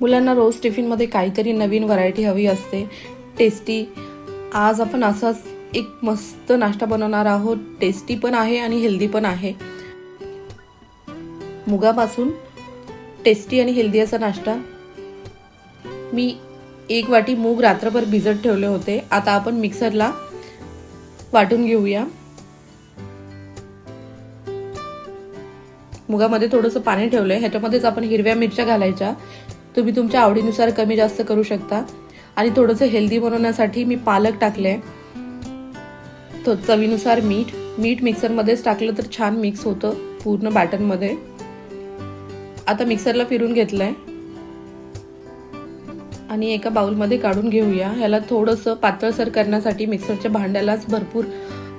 मुलांना रोज टिफिनमध्ये काहीतरी नवीन व्हरायटी हवी असते. टेस्टी आज आपण असाच एक मस्त नाश्ता बनवणार आहोत. टेस्टी पण आहे आणि हेल्दी पण आहे. मुगापासून टेस्टी आणि हेल्दी असा नाश्ता. मी एक वाटी मूग रात्रभर भिजत ठेवले होते. आता आपण मिक्सरला वाटून घेऊया. मुगामध्ये थोडंसं पाणी ठेवलंय. ह्याच्यामध्येच आपण हिरव्या मिरच्या घालायच्या. तुम्ही तुमच्या आवडीनुसार कमी जास्त करू शकता. आणि थोडंसं हेल्दी बनवण्यासाठी मी पालक टाकले तो चवीनुसार मीठ मीठ मिक्सरमध्येच टाकलं तर छान मिक्स होतं पूर्ण बॅटनमध्ये आता मिक्सरला फिरून घेतलंय. आणि एका बाउलमध्ये काढून घेऊया. ह्याला थोडंसं पातळसर करण्यासाठी मिक्सरच्या भांड्यालाच भरपूर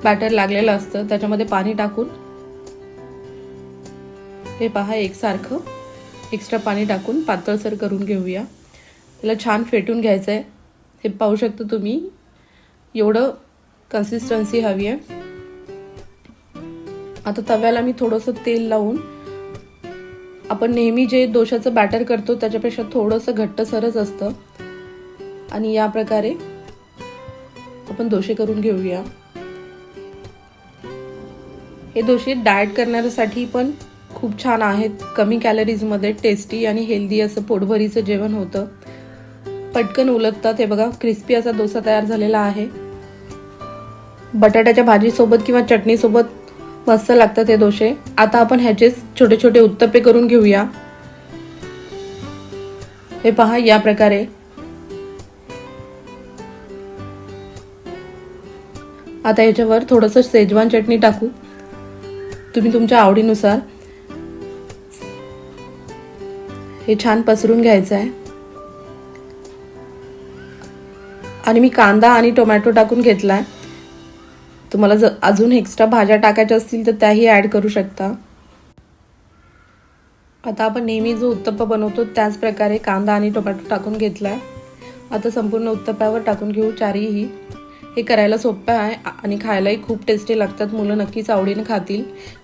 बॅटर लागलेलं असतं. त्याच्यामध्ये पाणी टाकून. हे पहा एकसारखं. एक्स्ट्रा पाणी टाकून पातळसर करून घेऊया. त्याला छान फेटून घ्यायचं आहे हे पाहू शकता तुम्ही. एवढं कन्सिस्टन्सी हवी आहे. आता तव्याला मी थोडंसं तेल लावून आपण नेहमी जे दोशाचं बॅटर करतो त्याच्यापेक्षा थोडंसं घट्टसरच असतं. आणि या प्रकारे आपण दोशे करून घेऊया. हे दोशे डाएट करण्यासाठी पण खूप छान आहेत. कमी कॅलरीजमध्ये टेस्टी आणि हेल्दी असं पोटभरीचं जेवण होतं. पटकन उलटतात हे बघा क्रिस्पी असा डोसा तयार झालेला आहे. बटाट्याच्या भाजीसोबत किंवा चटणीसोबत मस्त लागतात हे डोसे. आता आपण ह्याचेच छोटे छोटे उत्तप्पे करून घेऊया. हे पहा या प्रकारे. आता याच्यावर थोडंसं शेजवान चटणी टाकू. तुम्ही तुमच्या आवडीनुसार. हे छान पसरून घ्यायचं आहे आणि मी कांदा आणि टोमॅटो टाकून घेतला आहे तुम्हाला जर अजून एक्स्ट्रा भाज्या टाकायच्या असतील तर त्याही ॲड करू शकता. आता आपण नेहमी जो उत्तप्पा बनवतो त्याच प्रकारे कांदा आणि टोमॅटो टाकून घेतला आहे आता संपूर्ण उत्तप्प्यावर टाकून घेऊ चारीही. हे करायला सोपं आहे आणि खायलाही खूप टेस्टी लागतात. मुलं नक्कीच आवडीने खातील.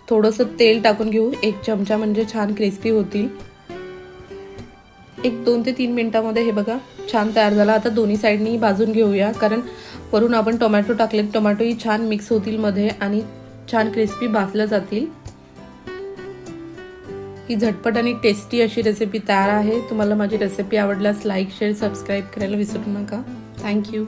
थोडंसं तेल टाकून घेऊ. एक चमचा म्हणजे छान क्रिस्पी होतील. एक दोन ते तीन मिनिटामध्ये हे बघा छान तयार झाला. आता दोन्ही साईडनी भाजून घेऊया कारण वरून आपण टोमॅटो टाकलेत. टोमॅटोही छान मिक्स होतील मध्ये आणि छान क्रिस्पी भाजल्या जातील. ही झटपट आणि टेस्टी अशी रेसिपी तयार आहे. तुम्हाला माझी रेसिपी आवडल्यास लाईक शेअर सबस्क्राईब करायला विसरू नका. थँक्यू